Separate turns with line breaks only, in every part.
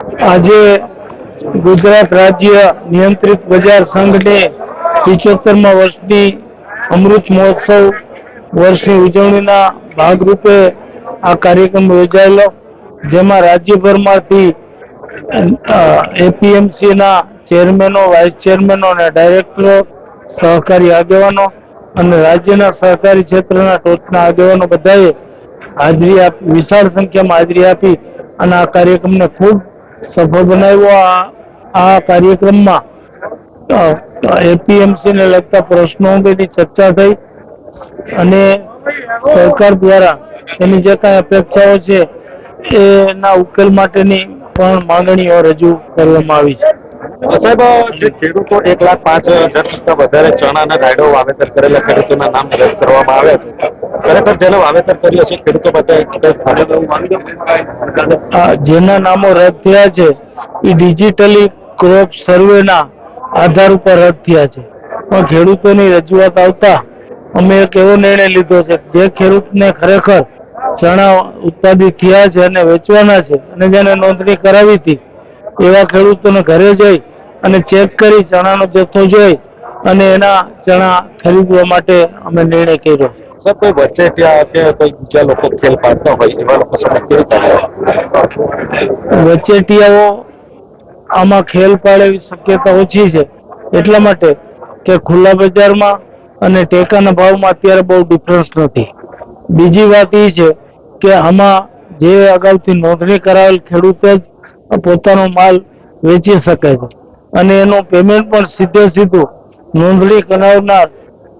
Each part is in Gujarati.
આજે ગુજરાત રાજ્ય નિયંત્રિત બજાર સંઘને પિચોતેરમાં વર્ષની અમૃત મહોત્સવ વર્ષની ઉજવણીના ભાગરૂપે આ કાર્યક્રમ યોજાયેલો. જેમાં રાજ્યભરમાંથી એપીએમસીના ચેરમેનો, વાઇસ ચેરમેનો અને ડાયરેક્ટરો, સહકારી આગેવાનો અને રાજ્યના સહકારી ક્ષેત્રના ટોચના આગેવાનો બધાએ હાજરી આપી, વિશાળ સંખ્યામાં હાજરી આપી અને આ કાર્યક્રમને ખૂબ સફળ બનાવ્યો આ કાર્યક્રમમાં. એપીએમસી ને લગતા પ્રશ્નો અંગેની ચર્ચા થઈ અને સરકાર દ્વારા એની જે કાંઈ અપેક્ષાઓ છે એના ઉકેલ માટેની પણ માંગણીઓ રજૂ કરવામાં આવી છે.
સાહેબ, જે ખેડૂતો એક લાખ પાંચ હજાર કરતા વધારે ચણાના દાયડો વાવેતર કરેલા ખેડૂતોના નામ રદ કરવામાં આવ્યા છે. ખરેખર જેને વાવેતર કર્યો છે, ખેડૂતો
માટે જેના નામો રદ થયા છે, એ ડિજિટલી ક્રોપ સર્વેના આધાર ઉપર રદ થયા છે. પણ ખેડૂતોની રજૂઆત આવતા અમે એક એવો નિર્ણય લીધો છે, જે ખેડૂતને ખરેખર ચણા ઉત્પાદિત થયા છે અને વેચવાના છે, અને જેને નોંધણી કરાવી હતી, એવા ખેડૂતોને ઘરે જઈ અને ચેક કરી ચણાનો જથ્થો જોઈ અને એના ચણા ખરીદવા માટે અમે નિર્ણય કર્યો.
સર, કોઈ વચ્ચે ત્યાં કે કોઈ બીજા લોકો ખેલ પાડતા હોય, એવા લોકો સામે કેવી ચાલે
વચેટિયાઓ આમાં ખેલ પાડે એવી શક્યતા ઓછી છે, એટલા માટે કે ખુલ્લા બજારમાં અને ટેકાના ભાવમાં અત્યારે બહુ ડિફરન્સ નથી. બીજી વાત એ છે કે આમાં જે અગાઉથી નોંધણી કરાવેલ ખેડૂત જ પોતાનો માલ વેચી શકે છે અને એનું પેમેન્ટ પણ સીધે સીધું નોંધણી કરાવનાર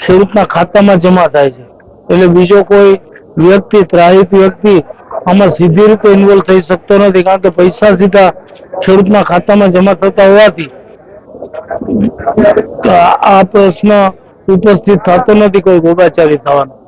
ખેડૂતના ખાતામાં જમા થાય છે. એટલે બીજો કોઈ વ્યક્તિ, ત્રાહિત વ્યક્તિ આમાં સીધી રીતે ઇન્વોલ્વ થઈ શકતો નથી. કારણ કે પૈસા સીધા ખેડૂતના ખાતામાં જમા થતા હોવાથી આ પ્રશ્ન ઉપસ્થિત થતો નથી કોઈ ગોગાચારી થવાનો.